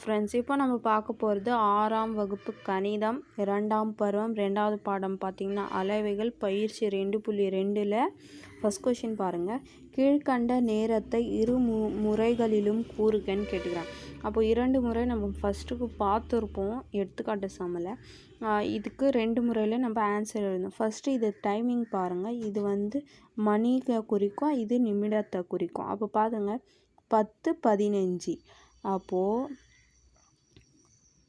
Friends இப்போ நம்ம பார்க்க போகிறது ஆறாம் வகுப்பு கணிதம் இரண்டாம் பருவம் ரெண்டாவது பாடம். பார்த்திங்கன்னா அலைவைகள் பயிற்சி ரெண்டு புள்ளி ரெண்டில் ஃபஸ்ட் கொஷின் பாருங்கள் கீழ்கண்ட நேரத்தை இரு மு முறைகளிலும் கூறுகன்னு கேட்டுக்கிறாங்க அப்போ இரண்டு முறை நம்ம ஃபஸ்ட்டுக்கு பார்த்துருப்போம் எடுத்துக்காட்டு சமையல இதுக்கு ரெண்டு முறையில் நம்ம ஆன்சர் எழுதணும். ஃபஸ்ட்டு இது டைமிங் பாருங்கள் இது வந்து மணியை குறிக்கும் இது நிமிடத்தை குறிக்கும். அப்போ பாருங்கள் பத்து பதினஞ்சு. அப்போது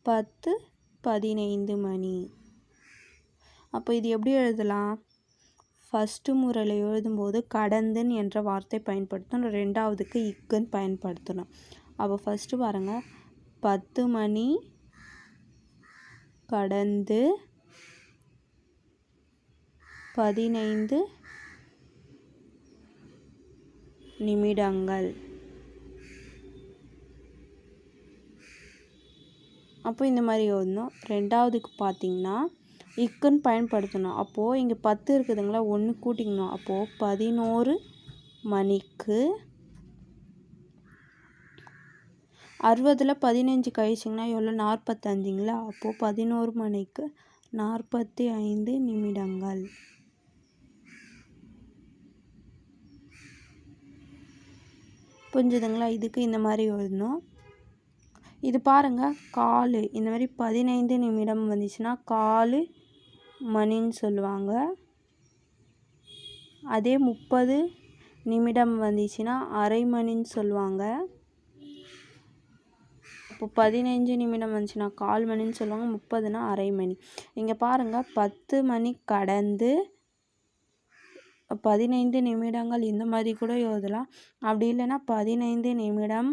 பத்து பதினைந்து மணி. அப்போ இது எப்படி எழுதலாம்? ஃபஸ்ட்டு முறையில் எழுதும்போது கடந்துன்னு என்ற வார்த்தை பயன்படுத்தணும். ரெண்டாவதுக்கு இக்குன்னு பயன்படுத்தணும். அப்போ ஃபஸ்ட்டு பாருங்கள் பத்து மணி கடந்து பதினைந்து நிமிடங்கள். அப்போ இந்த மாதிரி எழுதணும். ரெண்டாவதுக்கு பார்த்தீங்கன்னா இக்குன்னு பயன்படுத்தணும். அப்போது இங்கே பத்து இருக்குதுங்களா? ஒன்று கூட்டிக்கணும். அப்போது பதினோரு மணிக்கு அறுபதில் பதினஞ்சு கழிச்சிங்கன்னா எவ்வளோ நாற்பத்தஞ்சுங்களா? அப்போது பதினோரு மணிக்கு நாற்பத்தி ஐந்து நிமிடங்கள். புரிஞ்சுதுங்களா? இதுக்கு இந்த மாதிரி எழுதணும். இது பாருங்கள் காலு. இந்த மாதிரி பதினைந்து நிமிடம் வந்துச்சுன்னா காலு மணின்னு சொல்லுவாங்க. அதே முப்பது நிமிடம் வந்துச்சுன்னா அரை மணின்னு சொல்லுவாங்க. இப்போ பதினைஞ்சு நிமிடம் வந்துச்சுன்னா கால் மணின்னு சொல்லுவாங்க முப்பதுனா அரை மணி. இங்கே பாருங்கள் பத்து மணி கடந்து பதினைந்து நிமிடங்கள். இந்த மாதிரி கூட எழுதலாம். அப்படி இல்லைன்னா பதினைந்து நிமிடம்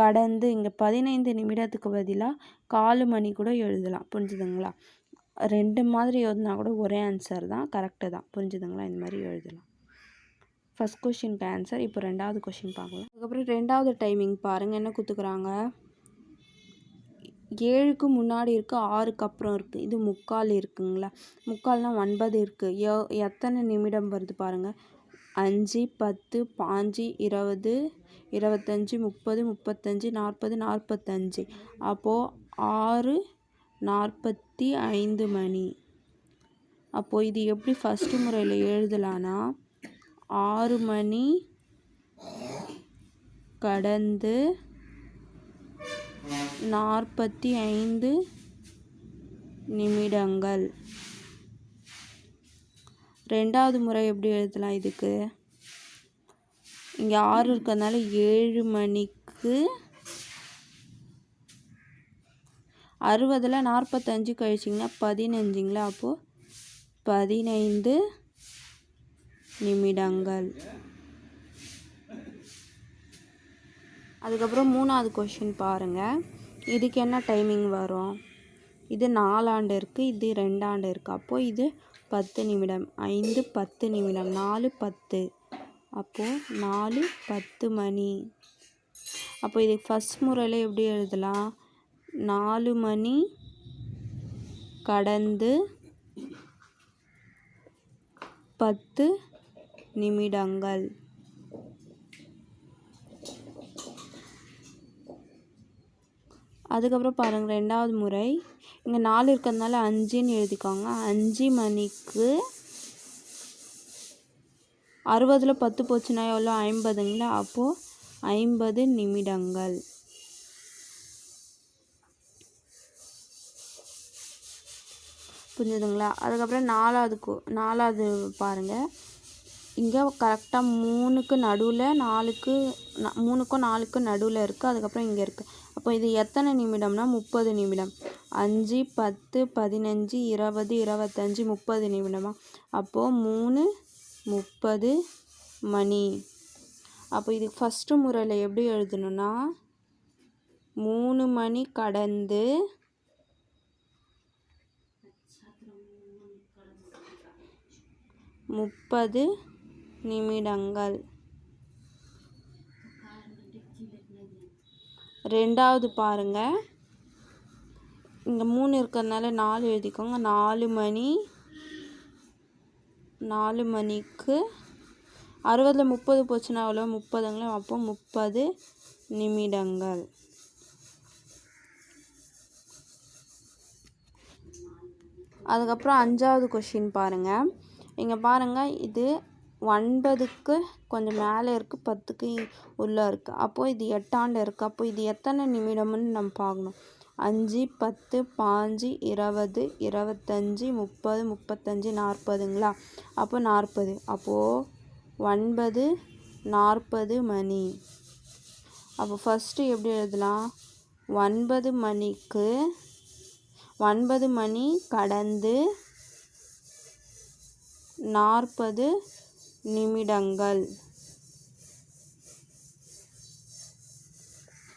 கடந்து இங்கே பதினைந்து நிமிடத்துக்கு பதிலாக காலு மணி கூட எழுதலாம். புரிஞ்சுதுங்களா? ரெண்டு மாதிரி எழுதுனா கூட ஒரே ஆன்சர் தான் கரெக்டு தான். புரிஞ்சுதுங்களா? இந்த மாதிரி எழுதலாம். ஃபஸ்ட் கொஷினுக்கு ஆன்சர் இப்போ ரெண்டாவது கொஷின் பார்க்கலாம். அதுக்கப்புறம் ரெண்டாவது டைமிங் பாருங்கள் என்ன கொடுத்துக்குறாங்க ஏழுக்கு முன்னாடி இருக்குது ஆறுக்கு அப்புறம் இருக்குது இது முக்கால் இருக்குங்களா? முக்கால்னால் ஒன்பது இருக்குது எ எத்தனை நிமிடம் வருது பாருங்கள் அஞ்சு பத்து பாஞ்சு இருபது இருபத்தஞ்சி முப்பது முப்பத்தஞ்சு நாற்பது நாற்பத்தஞ்சு. அப்போது ஆறு நாற்பத்தி ஐந்து மணி. அப்போது இது எப்படி ஃபஸ்ட்டு முறையில் எழுதலான்னா ஆறு மணி கடந்து நாற்பத்தி ஐந்து நிமிடங்கள். ரெண்டாவது முறை எப்படி எழுதலாம் இதுக்கு? இங்கே ஆறு இருக்கிறதுனால ஏழு மணிக்கு அறுபதில் நாற்பத்தஞ்சு கழிச்சிங்கன்னா பதினஞ்சுங்களா? அப்போது பதினைந்து நிமிடங்கள். அதுக்கப்புறம் மூணாவது கொஷின் பாருங்கள் இதுக்கு என்ன டைமிங் வரும்? இது நாலாண்டு இருக்குது இது ரெண்டாண்டு இருக்குது அப்போது இது பத்து நிமிடம். ஐந்து பத்து நிமிடம். நாலு பத்து. அப்போது நாலு பத்து மணி. அப்போ இது ஃபஸ்ட் முறையில் எப்படி எழுதலாம்? நாலு மணி கடந்து பத்து நிமிடங்கள். அதுக்கப்புறம் பாருங்கள் ரெண்டாவது முறை. இங்கே நாலு இருக்கிறதுனால அஞ்சுன்னு எழுதிக்கோங்க. அஞ்சு மணிக்கு அறுபதில் பத்து போச்சுன்னா எவ்வளோ? ஐம்பதுங்களா? அப்போது ஐம்பது நிமிடங்கள். புரிஞ்சுதுங்களா? அதுக்கப்புறம் நாலாவது நாலாவது பாருங்கள் இங்கே கரெக்டாக மூணுக்கு நடுவில் நாலுக்கு மூணுக்கும் நாலுக்கும் நடுவில் இருக்குது அதுக்கப்புறம் இங்கே இருக்குது அப்போ இது எத்தனை நிமிடம்னா முப்பது நிமிடம். அஞ்சு பத்து பதினஞ்சு இருபது இருபத்தஞ்சி முப்பது நிமிடமா? அப்போது மூணு முப்பது மணி. அப்போ இது ஃபஸ்ட்டு முறையில் எப்படி எழுதணும்னா மூணு மணி கடந்து முப்பது நிமிடங்கள். ரெண்டாவது பாருங்கள் இங்கே மூணு இருக்கிறதுனால நாலு எழுதிக்கோங்க. நாலு மணி நாலு மணிக்கு. அறுபதில் முப்பது போச்சுன்னா அவ்வளோ முப்பதுங்களா? அப்போ முப்பது நிமிடங்கள். அதுக்கப்புறம் அஞ்சாவது கொஷின் பாருங்கள் இங்கே பாருங்கள் இது ஒன்பதுக்கு கொஞ்சம் மேலே இருக்குது பத்துக்கு உள்ளே இருக்குது அப்போது இது எட்டாண்டு இருக்குது அப்போது இது எத்தனை நிமிடம்னு நம்ம பார்க்கணும். அஞ்சு பத்து பாஞ்சு இருபது இருபத்தஞ்சி முப்பது முப்பத்தஞ்சு நாற்பதுங்களா? அப்போ நாற்பது. அப்போது ஒன்பது நாற்பது மணி. அப்போ ஃபஸ்ட்டு எப்படி எழுதலாம்? ஒன்பது மணிக்கு ஒன்பது மணி கடந்து நாற்பது நிமிடங்கள்.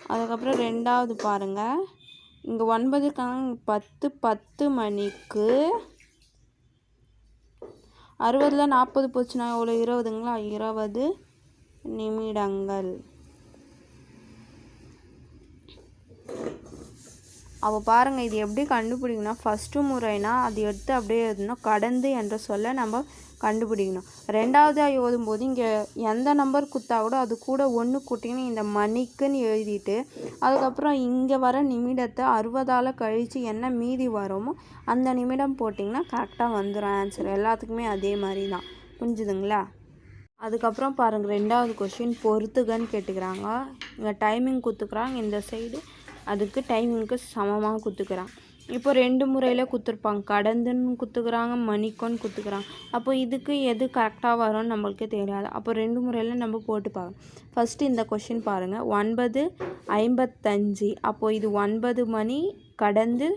அதுக்கப்புறம் ரெண்டாவது பாருங்கள் இங்கே ஒன்பதுக்கான பத்து பத்து மணிக்கு. அறுபதில் நாற்பது போச்சுன்னா எவ்வளோ இருபதுங்களா? இருபது நிமிடங்கள். அப்போ பாருங்கள் இது எப்படி கண்டுபிடிக்கணும்? ஃபஸ்ட்டு முறைனா அது எடுத்து அப்படியே எழுதணும் கடந்து என்ற சொல்ல நம்ம கண்டுபிடிக்கணும். ரெண்டாவதாக எழுதும்போது இங்கே எந்த நம்பர் குத்தா கூட அது கூட ஒன்று கூட்டிங்கன்னு இந்த மணிக்குன்னு எழுதிட்டு அதுக்கப்புறம் இங்கே வர நிமிடத்தை அறுபதால் கழித்து என்ன மீதி வருமோ அந்த நிமிடம் போட்டிங்கன்னா கரெக்டாக வந்துடும் ஆன்சர் எல்லாத்துக்குமே அதே மாதிரி தான் புரிஞ்சுதுங்களா? அதுக்கப்புறம் பாருங்கள் ரெண்டாவது கொஷின் பொறுத்துகன்னு கேட்டுக்கிறாங்க. இங்கே டைமிங் கொடுத்துக்குறாங்க இந்த சைடு அதுக்கு டைமிங்க்கு சமமாக கொடுத்துக்குறான் இப்போ ரெண்டு முறையில் கொடுத்துருப்பாங்க கடந்துன்னு கொடுத்துக்குறாங்க மணிக்கோன்னு கொடுத்துக்குறாங்க அப்போ இதுக்கு எது கரெக்டாக வரும்னு நம்மளுக்கே தெரியாது. அப்போ ரெண்டு முறையில் நம்ம போட்டு பார்க்கணும். ஃபஸ்ட்டு இந்த கொஷின் பாருங்கள் ஒன்பது ஐம்பத்தஞ்சு. அப்போது இது ஒன்பது மணி கடந்து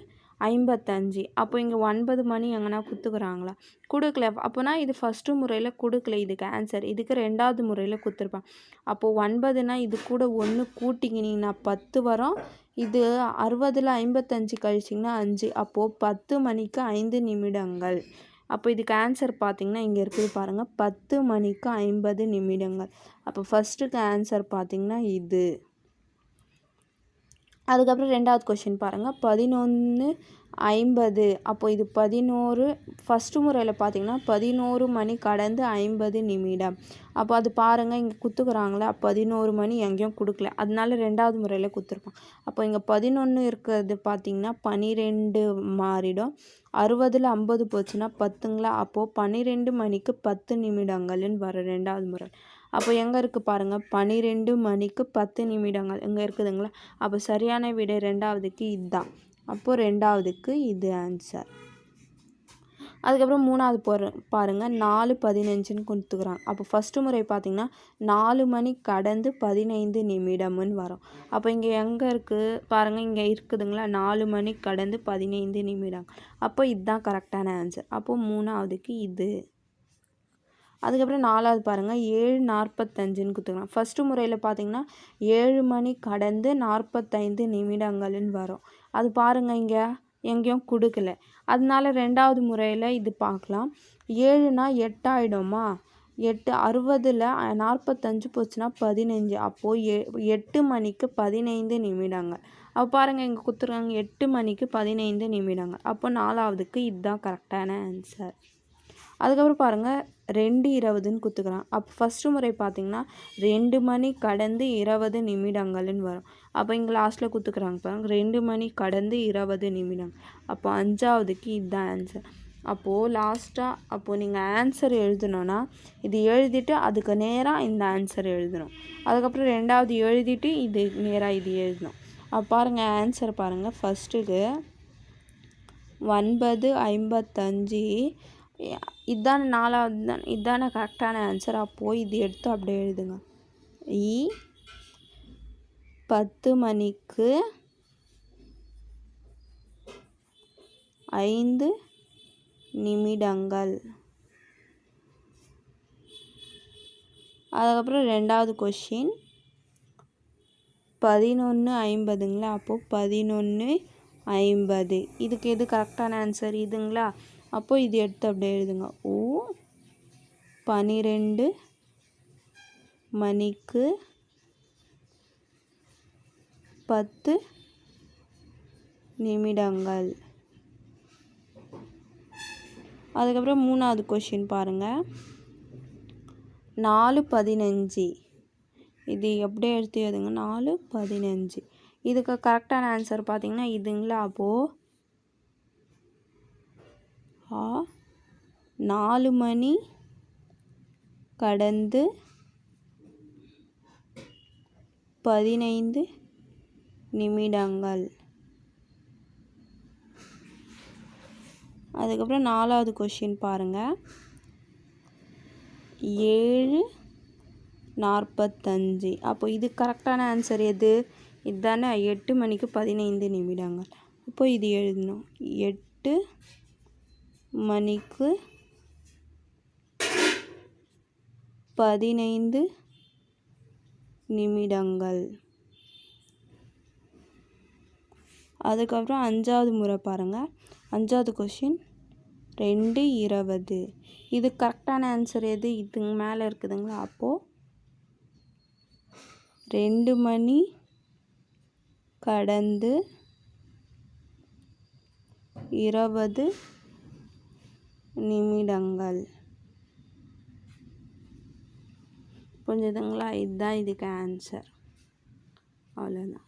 ஐம்பத்தஞ்சு. அப்போ இங்கே ஒன்பது மணி எங்கன்னா கொடுத்துக்குறாங்களா கொடுக்கல. அப்போனா இது ஃபஸ்ட்டு முறையில் கொடுக்கல இதுக்கு ஆன்சர் இதுக்கு ரெண்டாவது முறையில் கொடுத்துருப்பாங்க அப்போது ஒன்பதுனா இது கூட ஒன்று கூட்டிக்கினீங்கன்னா பத்து வரும். இது அறுபதில் ஐம்பத்தஞ்சு கழிச்சிங்கன்னா அஞ்சு. அப்போது பத்து மணிக்கு ஐந்து நிமிடங்கள். அப்போ இதுக்கு ஆன்சர் பார்த்திங்கன்னா இங்கே இருக்குது பாருங்கள் பத்து மணிக்கு ஐம்பது நிமிடங்கள். அப்போ ஃபஸ்ட்டுக்கு ஆன்சர் பார்த்திங்கன்னா இது. அதுக்கப்புறம் ரெண்டாவது கொஷின் பாருங்கள் பதினொன்று ஐம்பது. அப்போ இது பதினோரு ஃபஸ்ட்டு முறையில் பார்த்தீங்கன்னா பதினோரு மணி கடந்து ஐம்பது நிமிடம். அப்போ அது பாருங்கள் இங்கே குத்துக்குறாங்களா? பதினோரு மணி எங்கேயும் கொடுக்கல. அதனால ரெண்டாவது முறையில் குத்துருப்பான் அப்போ இங்கே பதினொன்று இருக்கிறது பார்த்திங்கன்னா பனிரெண்டு மாறிடும். அறுபதில் ஐம்பது போச்சுன்னா பத்துங்களா? அப்போது பன்னிரெண்டு மணிக்கு பத்து நிமிடங்கள்னு வர ரெண்டாவது முறை. அப்போ எங்கே இருக்குது பாருங்கள் பன்னிரெண்டு மணிக்கு பத்து நிமிடங்கள். இங்கே இருக்குதுங்களா? அப்போ சரியான விடை ரெண்டாவதுக்கு இதுதான். அப்போது ரெண்டாவதுக்கு இது ஆன்சர் அதுக்கப்புறம் மூணாவது போகிற பாருங்கள் நாலு பதினஞ்சுன்னு கொடுத்துக்குறாங்க. அப்போ ஃபஸ்ட்டு முறை பார்த்திங்கன்னா நாலு மணி கடந்து பதினைந்து நிமிடம்னு வரும். அப்போ இங்கே எங்கே இருக்குது பாருங்கள் இங்கே இருக்குதுங்களா? நாலு மணி கடந்து பதினைந்து நிமிடம். அப்போ இதுதான் கரெக்டான ஆன்சர் அப்போது மூணாவதுக்கு இது. அதுக்கப்புறம் நாலாவது பாருங்கள் ஏழு நாற்பத்தஞ்சுன்னு கொடுத்துக்கலாம் ஃபஸ்ட்டு முறையில் பார்த்தீங்கன்னா ஏழு மணி கடந்து நாற்பத்தைந்து நிமிடங்கள்னு வரும். அது பாருங்கள் இங்கே எங்கேயும் கொடுக்கல. அதனால ரெண்டாவது முறையில் இது பார்க்கலாம் ஏழுனா எட்டாயிடுமா எட்டு அறுபதில் நாற்பத்தஞ்சு போச்சுன்னா பதினஞ்சு. அப்போது எ எட்டு மணிக்கு பதினைந்து நிமிடங்கள். அப்போ பாருங்கள் இங்கே கொடுத்துருக்காங்க எட்டு மணிக்கு பதினைந்து நிமிடங்கள். அப்போ நாலாவதுக்கு இதுதான் கரெக்டான ஆன்சர் அதுக்கப்புறம் பாருங்கள் ரெண்டு இருபதுன்னு கொடுத்துக்குறான் அப்போ ஃபஸ்ட்டு முறை பார்த்திங்கன்னா ரெண்டு மணி கடந்து இருபது நிமிடங்கள்னு வரும். அப்போ இங்கே லாஸ்ட்டில் கொடுத்துக்குறாங்க பாருங்கள் ரெண்டு மணி கடந்து இருபது நிமிடம். அப்போ அஞ்சாவதுக்கு இதுதான் ஆன்சர் அப்போது லாஸ்ட்டாக அப்போது நீங்கள் ஆன்சர் எழுதணும்னா இது எழுதிட்டு அதுக்கு நேராக இந்த ஆன்சர் எழுதணும். அதுக்கப்புறம் ரெண்டாவது எழுதிட்டு இது நேராக இது எழுதணும். அப்போ பாருங்கள் ஆன்சர் பாருங்கள் ஃபஸ்ட்டுக்கு ஒன்பது ஐம்பத்தஞ்சு இதுதான் நாலாவது தான் இதுதானே கரெக்டான ஆன்சர் அப்போது இது எடுத்து அப்படியே எழுதுங்க. இ பத்து மணிக்கு ஐந்து நிமிடங்கள். அதுக்கப்புறம் ரெண்டாவது கொஷின் பதினொன்று ஐம்பதுங்களா? அப்போது பதினொன்று ஐம்பது. இதுக்கு எது கரெக்டான ஆன்சர் இதுங்களா? அப்போது இது எடுத்து அப்படியே எழுதுங்க. ஓ பனிரெண்டு மணிக்கு பத்து நிமிடங்கள். அதுக்கப்புறம் மூணாவது கொஷின் பாருங்கள் நாலு பதினஞ்சு. இது எப்படி எடுத்து எழுதுங்க. நாலு பதினஞ்சு. இதுக்கு கரெக்டான ஆன்சர் பார்த்தீங்கன்னா இதுங்களா? அப்போது ஆ நாலு மணி கடந்து பதினைந்து நிமிடங்கள். அதுக்கப்புறம் நாலாவது கொஷின் பாருங்கள் ஏழு நாற்பத்தஞ்சு. அப்போ இது கரெக்டான ஆன்சர் எது? இதுதானே எட்டு மணிக்கு பதினைந்து நிமிடங்கள். இப்போ இது எழுதணும். எட்டு மணிக்கு பதினைந்து நிமிடங்கள். அதுக்கப்புறம் அஞ்சாவது முறை பாருங்கள் அஞ்சாவது கொஷின் ரெண்டு இருபது. இது கரெக்டான ஆன்சர் எது? இதுங்க மேலே இருக்குதுங்களா? அப்போது ரெண்டு மணி கடந்து இருபது நிமிடங்கள். புரிஞ்சுதுங்களா? இதுதான் இதுக்கு ஆன்சர் அவ்வளோதான்